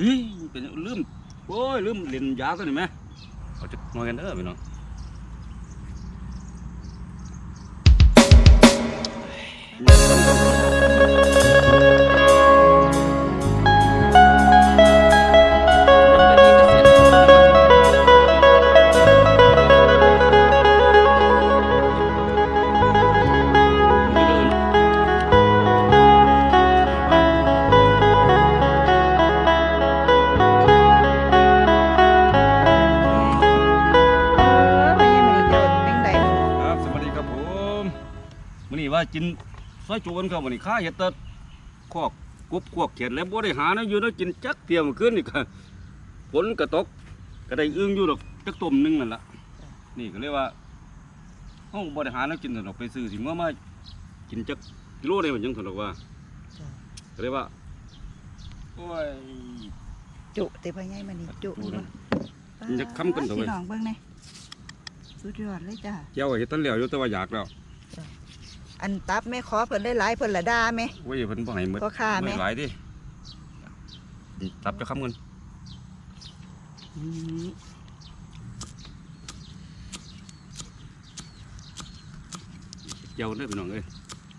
นี่เป็นลืมโอ้ยลืมเล่นยาตัวนี้ไหมเอาจะนอนกันเด้อพี่น้อง ว่ากินซอยจูนครับมื้อนี้ข้าเห็ดแตะคอกกบคอกเขียดแล้วบ่ได้หานะอยู่นะกินจักเที่ยงคืนนี่ก็ฝนก็ตกก็ได้อึ้งอยู่ดอกจักต้มหนึงนั่นล่ะนี่ก็เลยว่าเฮาบ่ได้หานะกินซั่นดอกไปซื้อสิเมื่อมากินจักกิโลได้มันจังซั่นดอกว่าก็เลยว่าโอ้ยจุแต่พ่อใหญ่มันนี่จุจุนะบ่มันจะค้ำกันเถอะเว้ยพี่น้องเบิ่งแน่สุดยอดเลยจ้าเจ้าก็เฮ็ดทันแล้วอยู่แต่ว่าอยากแล้ว อันตับแม่ขอเพิ่นหลายๆเพิ่นละด่าแม่โอ้ยเพิ่นบ่ให้หมดก็ค่าแม่ไม่หลายดิตับจะค้ำเงินเจ้าเด้อพี่น้องเอ้ย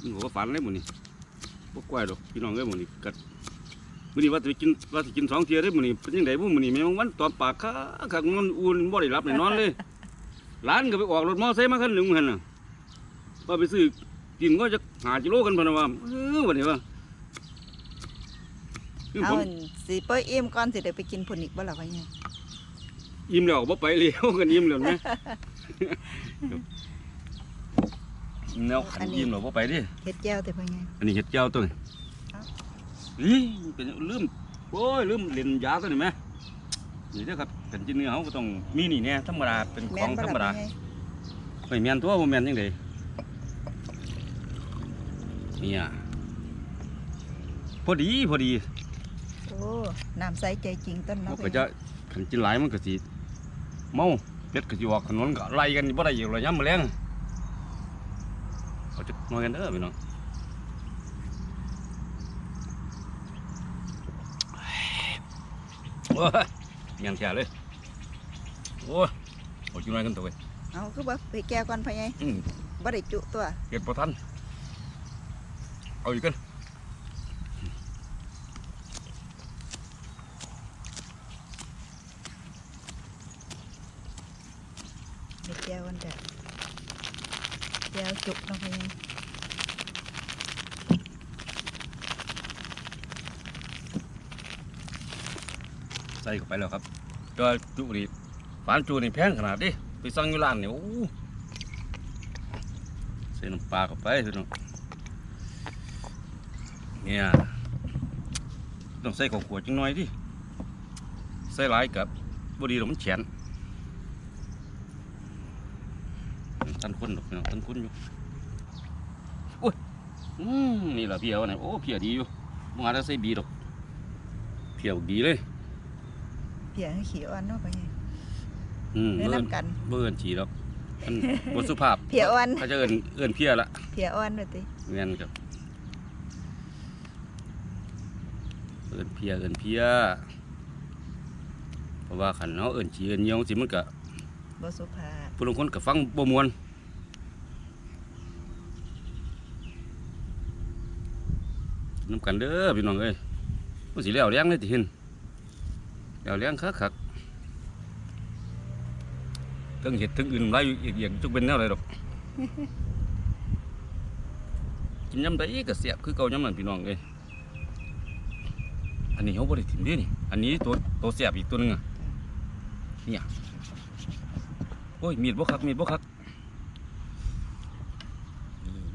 มันหัวฝันเลยหมื้นี้บ่กล้วยดอกพี่น้องเอ้ยหมื้นี้กัดมื้อนี้ว่าสิกินว่าสิกินสองเที่ยเด้อมื้อนี้เป็นจังไดบ่มื้อนี้แม่งวันตอนปากคักคักมันอุ่นบ่ได้หลับได้นอนเลยหลานก็ไปออกรถมอไซค์มาคันหนึงหั่นน่ะว่าไปซื้อ กินก็จะหากิโลกันพะนะว่าเออวันนี้ว่าคือเอาผมอันสิเปิ้ลอิ่มก่อนสิได้ไปกินพุ่นอีกบ่ล่ะพ่อใหญ่อิ่มแล้วบ่ไปเลี้ยวกันอิ่มแล้วไหมอิ่มแล้วขันอิ่มแล้วบ่ไปดิ เฮ็ดแจ่วแต่พ่อใหญ่อันนี้เห็ดเจ้าตัวนี้เอ้า นี่เป็นลืมโอ้ยลืมเล่นยาตัวนี้ไหมนี่เด้อครับกันกินเนื้อเขาก็ต้องมีนี่แน่ธรรมดาเป็นขแม่อนงบ่ธรล่ะรมดาพ่อใหญ่ไม่แม่นตัวบ่แม่นจังได เนี่ยพอดีพอดีโอ้น้ำใสใจจริงต้นมัเนาะนก็จะขันกินหลายมันก็สิเมาเป็ดก็สิออกถนนก็ไล่กันบ่ได้อยู่ระยะมื้อแลงเอาจะนอนกันเด้อพี่น้องโอ้ยเงียนแค่เลยโอ้ยเอาจะนอนกันตัวเว้ยเอาคือบ่ไปแก้วก่อนพ่อใหญ่อืมบ่ได้จุตัวเก็บบ่ทัน เอาอีกกันเฮ็ดแจ่วกันจ้ะแจ่วจุเนาะพ่อใหญ่ใส่เข้าไปแล้วครับก็จุนี่ฝานจูนี่แพงขนาดดิไปสั่งอยู่ร้านนี่โอ้ใส่น้ำปลาเข้าไปพี่น้อง เนี่ยต้องใส่ข้าวขวดจังหน่อยดิใส่หลายกับบดีหรอกมันแฉนตันคนดอกพี่น้องตันคนอยู่โอ้ยอืมนี่แหละเพียวเนี่ยโอ้เพียดีอยู่มึงอาจจะใส่บีดอกเพียวดีเลยเพียให้ขี้อ่อนเนาะพ่อใหญ่อืมแนะเบิ่นนำกันเบิ่นฉีดอกมันบสุภาพเพียอ่อนเขาจะเอินเอินเพียละเพียอ่อนด้วยติเงี้ยครับ เอินเพียเอินเพียเพราะว่าขันเขาเอินฉีเอินเหนียวสิมันก็บ่สุภาพผู้ลางคนก็ฟังบ่มวนน้ำกันเด้อพี่น้องเอ้ยมันสิแล้วเลี้ยงเลยติเห็นแล้วเลี้ยงคักคักๆทั้งเห็ดทั้งอื่นไรอยู่อีกอย่างจุกเป็นแนวอะไรดอกกินยำใดก็เสียบคือเก่ายำนั่นพี่น้องเอ้ย อันนี้เขาบริถิ่มเดินี่อันนี้ตัวตัวเสียบอีกตัวหนึงอะเนี่ยโอ้ยมีดบ่คักมีดบ่คัก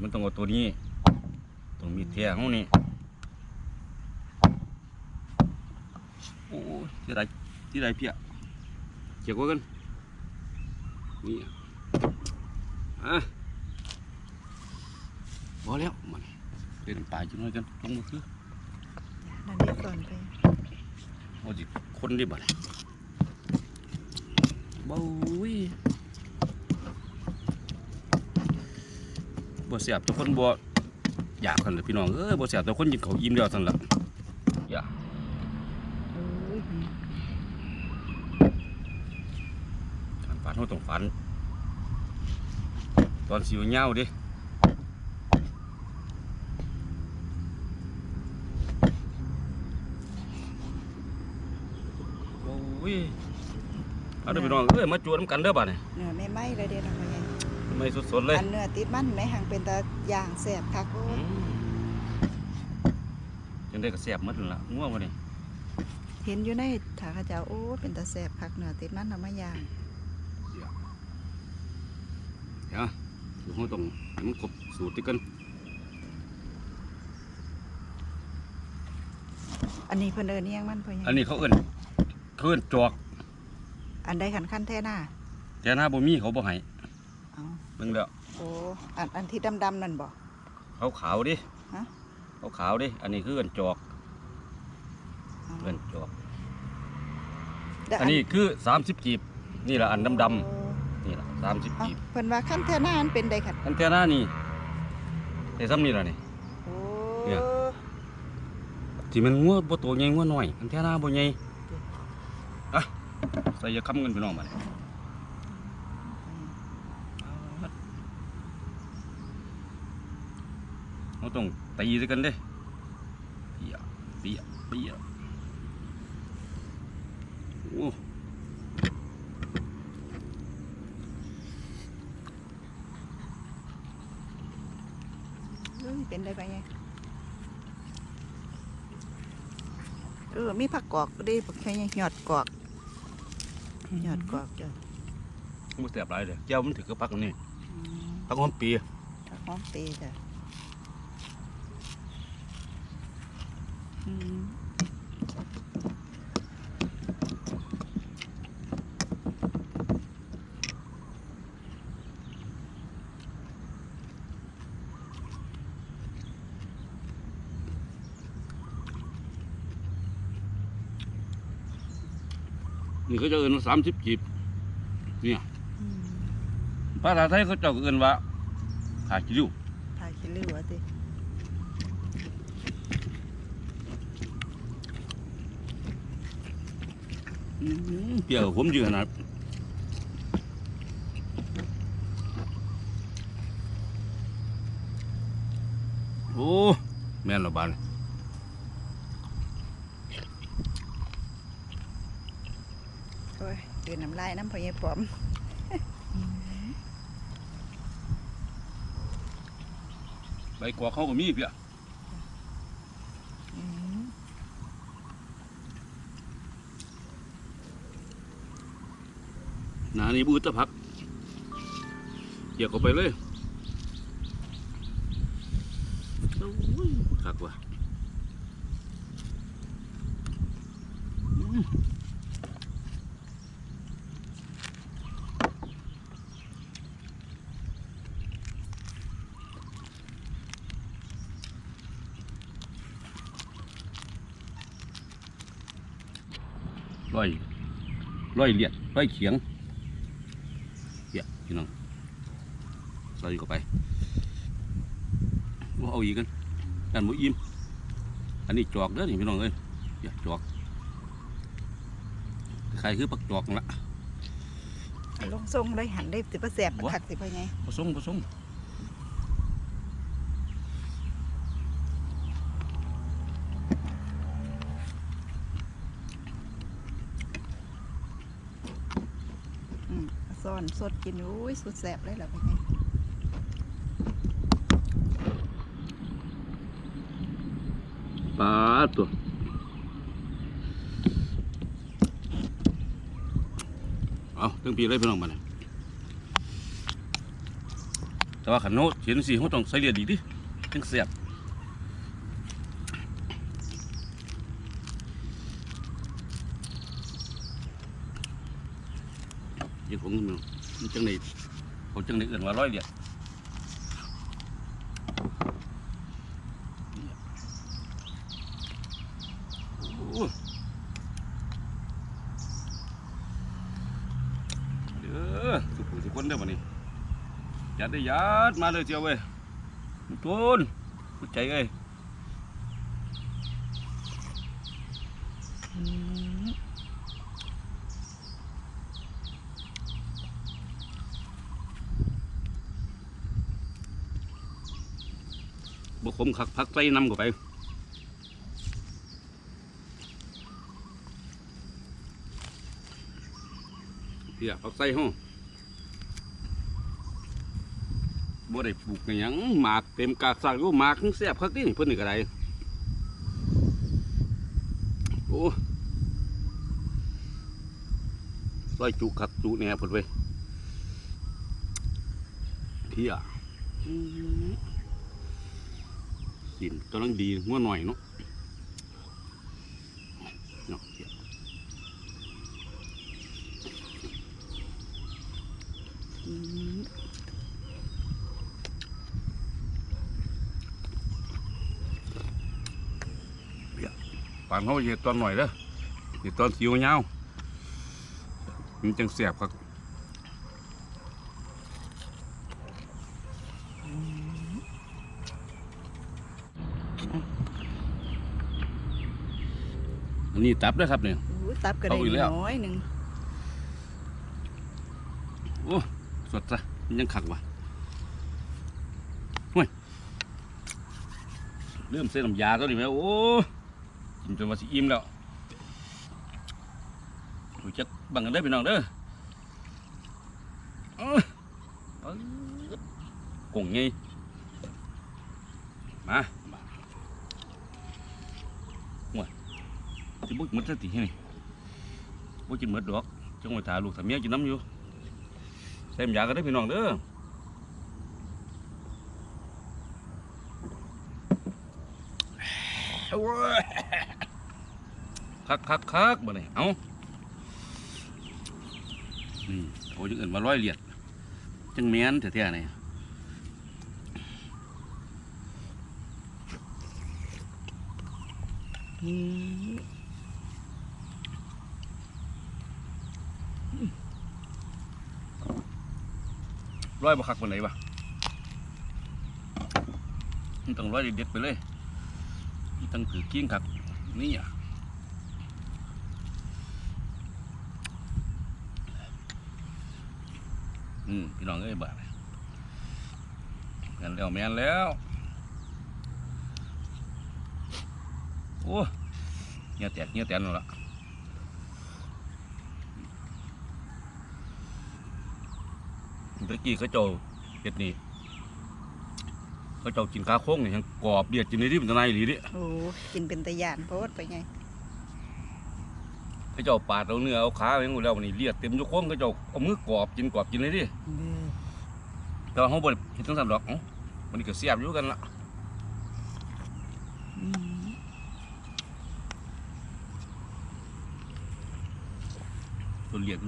มันต้องเอาตัวนี้ต้องมีดแท้เขานี่โอ้ยที่ไรที่ไรเพียเกี่ยวกันนี่อะพอแล้วมันเล่นปลาจังเลยกันลงมาคือ นั่นเด็กก่อนไปว่าจิคนได้บัดบ้ยบ่เสียบแต่คนบ่อยากกันเลยพี่น้องเอ้ยบ่เสียบแต่คนกินเขาวอิ่มแล้วสั่นละอย่าโอ้อุ้ยการฝันเขาต้องฝัน ตอนสิวเงาวดิโอ้ย เอาเด้อพี่น้องเอ้ยมาจวดน้ำกันเด้อบ่านี่เนื้อไม่ไหม้เลยเด้อน้องพ่อใหญ่ไม่สดๆเลยอันเนื้อติดมันไหมหังเป็นตาย่างแสบคักโอ้อืมจังได้ก็แซ่บหมดนั่นล่ะง่วงบ่นี่เห็นอยู่ในถาข้าเจ้าโอ้เป็นตาแสบคักเนื้อติดมันเอามาย่างเดี๋ยวเดี๋ยวเราต้องให้มันครบสูตรที่กันอันนี้เพิ่นเอิ้นอิหยังมันพ่อใหญ่อันนี้เขาเอิ้นเขาเอิ้นจอก อันใดขันขั้นแท้หน้าแต่หน้าบ่มีเขาบ่ให้เอาเบิ่งแล้วโอ้อันอันที่ดำๆนั่นบ่ เขาขาวดิฮะ เขาขาวดิอันนี้คือเอิ้นจอกเอาเอิ้นจอก แล้วอันนี้คือ 30 กีบ นี่ล่ะอันดำโอ้ๆนี่ล่ะ30 เอ้ากีบเพิ่นว่าขั้นแท้หน้าอันเป็นใดขัดอันแต่หน้านี่แต่ซ้ำนี่ล่ะนี่ โอ้เนี่ย ที่มันงัวบ่โตใหญ่งัวน้อยอันแต่หน้าบ่ใหญ่อะใส่ยาค้ำกันพี่น้องบัดนี้เราต้องตีด้วยกันเด้เปียเปียเปียโอ้เอ้เป็นได้ไปไงเออ มีผักกอกดีผักแค่หยอดกอก ยอดกอกจ้ะบ่แซ่บหลายเด้อแก้วมันถือกับผักอันนี้อืมผักหอมปีผักหอมเปรย์จ้ะอืม นี่เขาจะเอิ้นว่า30กีบเนี่ยอืมภาษาไทยเขาเจ้าก็เอิ้นว่าขาคิริวถ่ายคิดเลือวะติเปรี้ยวผมยืนขนาดโอ้แม่นและบาน โอ้ยเดืนน้ำลายน้ำพอใหญปลอมใบกวาดเขาก็มีเพียอืมหนานี่บูตะพักเกี่ยวเข้าไปเลยโอ้ยคักว่ะ ร้อยเลียดร้อยเขียงเปียกพี่น้องใส่เข้าไปว่าเอาอีกกันกันหมูอิ่มอันนี้จอกเด้อนี่พี่น้องเอ้ยเปียกจอกใครคือปักจอกนั่นละเอาลงทรงเลยหันได้สิบแสบวะคักสิพ่อใหญผสมผสม อืมซ่ อนสดกินอุ้ยสุดแสบเลยล่ะพ่อใหญปลาตัวเอาตั้งปีเลยพี่น้องมาเนี่ยแต่ว่าขันโน้ตเขียนสีเขาต้องใส่เลียดดีดิถึงเสียบยังคงมันมั นจังในเขาจังในอื่นว่าร้อยเดียดเด้อสุขุสุขคนเด้อวันนี้ยัดได้ยัดมาเลยเจียวเว้ยทุนใจเอ้ย บกขมคักพักใส่น้ำเข้าไปเพียพักใส่ห้องบ่ได้ปลูกกันหยังหมากเต็มกากสักอยู่หมากทั้งแซ่บคักนี่เพิ่นนี่ก็ได้โอ้ซอยจุคักจุแหน่เพิ่นเว้ยเพีย ดินกำลังดีงัวหน่อยเนาะเนาะปานเขาเย็ดตอนหน่อยเด้อเย็ดตอนสิวยาวมันจังเสียบครับ อันนี้ตับเด้อครับเนี่ย อู้ตับก็ได้เอาอีกแล้ว น้อยหนึ่งโอ้สดซะมันยังขักว่ะห่วยเริ่มเส้นน้ำยาตัวนี้ไหมโอ้กินจนมาสิอิ่มแล้วรู้จักบังกันได้อพี่น้องเด้อเอ้อเอ้อกงไงมามาห่วย สิบุกมันจะตีให้นี่บุกินมดดอกจังหวะถาลูกถาเมียกินน้ำอยู่ใส่น้ำยาก็ได้พี่น้องเด้อคักคักคักบ่เนี่ยเอานี่โอ้ยจังอื่นมาร้อยเหรียญจังแม่นแท้ๆเนี่ยอืม ร้อยบ่คักบ่ไหนวะมันต้องร้อยเด็ดๆไปเลยมันต้องถือกิ้งคักนี่อะอืมพี่น้องเอ้ยบาดแมนแล้วแมนแล้วโอ้เงี้ยแตกเงี้ยแตนแล้วล่ะ ตะกี้เขาเจ้าเห็ดนี่เขาเจ้ากินข้าวโค้งนี่ยังกรอบเดียดกินในที่เป็นตะไนหลีดิโอ้กินเป็นตะยานโพดไปไงเขาเจ้าปาดเอาเนื้อเอาขาไปหมดแล้ววันนี้เลียดเต็มอยกโค้งเขาเจ้าเอามือกรอบกินกรอบกินเลยดิเออแต่ว่าเขาบ่ได้เห็นทั้งสามดอกเอ้าวันนี้ก็เสียบอยู่กันละอืมตัวเหลียด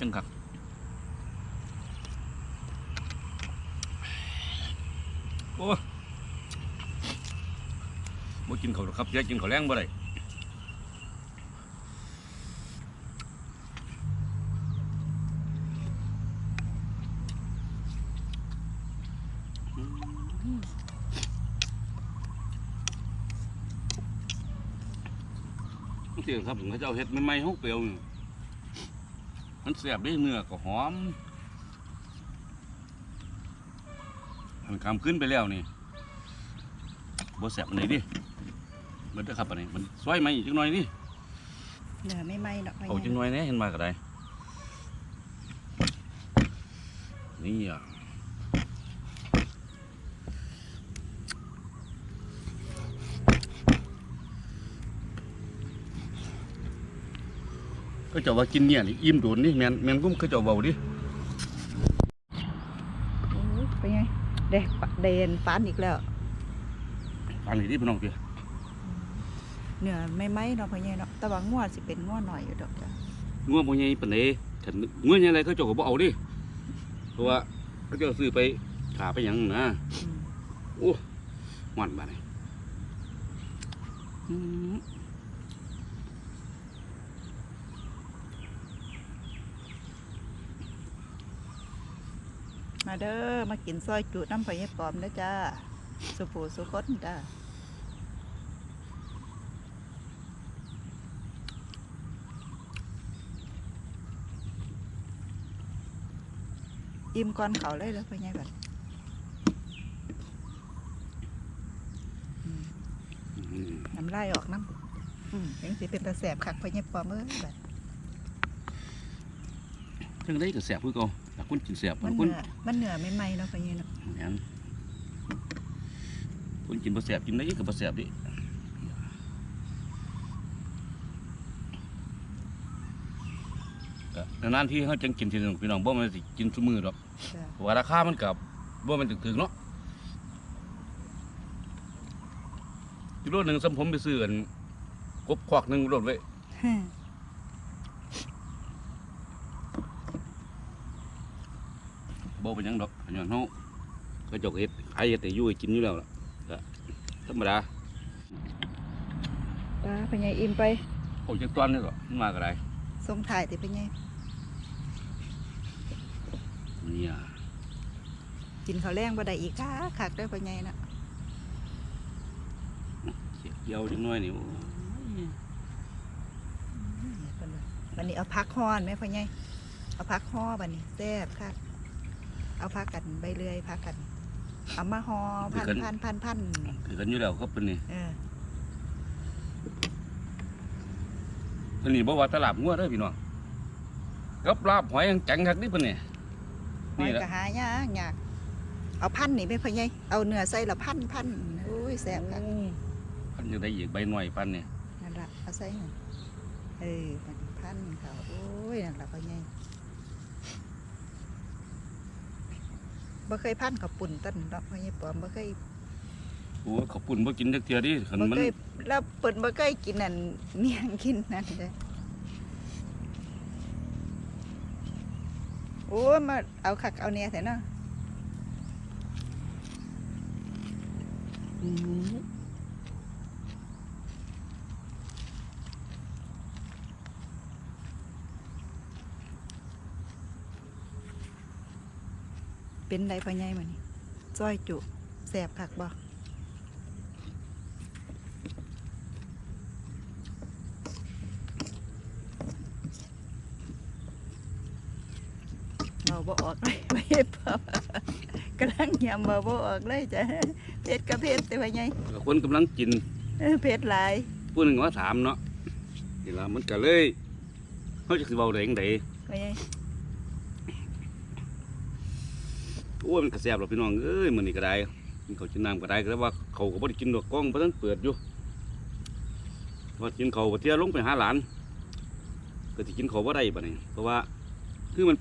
จังคักโอ้บ่กินเขาวหรอกครับอยากกินข้าวแรงบ่ได้เสียงครับผมเขาเจ้าเฮ็ดใหม่ๆเขาเปรี้ยวมันเสียบได้เนื้อก็หอม มันคำขึ้นไปแล้วนี่บ่แสบอันไหนดิมันเด้อครับอันนี้มันซอยไหมอีกจักหน่อยดิเนื้อไม่ไหม้เนาะไปเอาจักหน่อยแหน่เห็นมาก็ได้นี่อะก็เจะว่ากินเนี่ยนี่อิ่มโดนนี่แมนแมนกุ้มก็เจะเบาดิ โอ้ไปไง เด็กเดนฟานอีกแล้วอันนี้ที่พี่น้องเพียเนื้อไม่ไหม้เนาะไปไงเนาะแต่ว่างัวสิเป็นงัวหน่อยอยู่ดอกจ้ะงัวบ่ใหญ่ปานใดฉันงัวใหญ่อะไรเขาเจ้าก็บ่เอาดิเพราะว่าเขาเจ้าซื้อไปขาไปหยังนะอืมโอ้หวานบาดนี้อืม มาเด้อมากินซอยจุน้ำพะยายปอมนะจ้า สุผูสุคนจ้าอิ่มก่อนเขาเลยแล้วพะยายบัดำลายออกน้ำอืมยังสิเป็นตาแสบคักพอเนี่ยปอมเอ้ยแบบ จังได๋ก็แซ่บคือเก่าถ้าคนกินแซ่บมันคนเหนือมันเหนือไม่ไหมเนาะพอเนี่ยเนาะแม่นคนกินบ่แซ่บกินได้ก็บ่แซ่บดิก็นานๆที่เฮาจังกินทีนึงพี่น้องบ่แม่นสิกินซุมื้อดอกจ้ะเพราะว่าราคามันกับว่ามันถึงๆเนาะกิโลหนึ่งสมผมไปซื้อกันกบควักหนึ่งรถไว้บ่ เป็นหยังดอกอันนั้นเฮาก็จกเฮ็ดขายเฮ็ดให้อยู่ให้กินอยู่แล้วล่ะก็ธรรมดาตาพอเนี่ยอิ่มไปโอ้จักตอนนี่ก็มันมาก็ได้ส่งถ่ายติพอเนี่ยเนี่ยกินข้าวแรงบ่ได้อีกค่ะคักได้อพอเนี่ยเนาะเสียเกี่ยวจังน้อยนี่โอ้ยเพิ่นว่าวันนี้เอาพักฮ้อนไหมพ่อใหญ่เอาพักฮ้อบัดนี้แซ่บค่ะ เอาพักกันใบเลื่อยพักกันเอามาห่อพันพันพันพันคือกันอยู่แล้วครับเพิ่นนี่เออเพิ่นนี่บ่ว่าตลาดงัวเด้อพี่น้องกับลาบหอยยังจังคักนี่เพิ่นนี่หอนี่ยแหละกะหายากยากเอาพันนี่ไหมพ่อใหญ่เอาเนื้อใส่ละพันพันโอ้ยแซ่บค่ะพันจะได้อีกใบหน่อยพันเนี่ยนั่นละเอาใส่หน่อยเออมันพันเขาโอ้ยนั่นละพ่อให บ่เคยพันกับปุ่นต้นดอกพ่อใหญ่ปอมบ่เคยโอ้ยขอบปุ่นบ่กินจักเทื่อดิคันบ่มันเคยแล้วเปิดบ่เคยกินนั่นเมี่ยงกินนั่นเด้อโอ้ยมาเอาคักเอาเนี่ยแท้เนาะ เป็นไดพ่อใหญ่มานี่ซอยจุแสบคักบ่เบาบ่ออกเลยไม่เพิ่มกำลังยำเบาบ่ออกเลยจ้ะเผ็ดกับเผ็ดแต่ว่าไงก็คนกำลังกินเออเผ็ดหลายผู้หนึงว่าถามเนาะนี่ล่ะมันก็เลยเฮาจะสิเว้าได้จังไดว่าไง โอ้ยมันก็แซ่บหรอพี่น้องเอ้ยมื้อนี้ก็ได้กินข้าวกินน้ำก็ได้ก็แต่ว่าเขาก็บ่ได้กินดอกกล้องบ่ทันเปิดอยู่ว่ากินเขาเที่ยลงไปหาหลานก็สิกินเขาวบ่ได้บัดนี้เพราะว่าคือมัน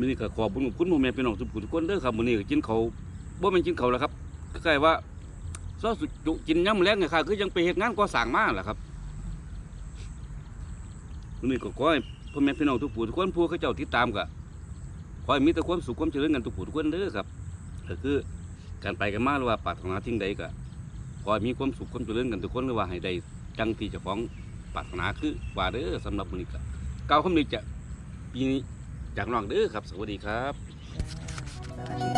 มื้อนี้ก็ขอบคุณขอบคุณพ่อแม่พี่น้องทุกผู้ทุกคนเด้อครับมื้อนี้ก็กินเขาบ่แม่นกินเขาแล้วครับคล้ายว่าซอสจุกินยามแลงเนี่ยค่ะคือยังไปเฮ็ดงานก่อสร้างมากแหละครับมื้อนี้ก็ขอให้พ่อแม่พี่น้องทุกผู้ทุกคนผู้เขาเจ้าติดตามก็ ขอให้มีแต่ความสุขความเจริญกันทุกผู้ทุกคนเด้อครับก็คือการไปกันมาหรือว่าปรารถนาทิ้งใดก็ขอให้มีความสุขความเจริญกันทุกคนหรือว่าให้ได้จังที่เจ้าของปรารถนาคือว่าเด้อสำหรับมื้อนี้ก็กล่าวคำนี้จะปีนี้จากน้องเด้อครับ สวัสดีครับ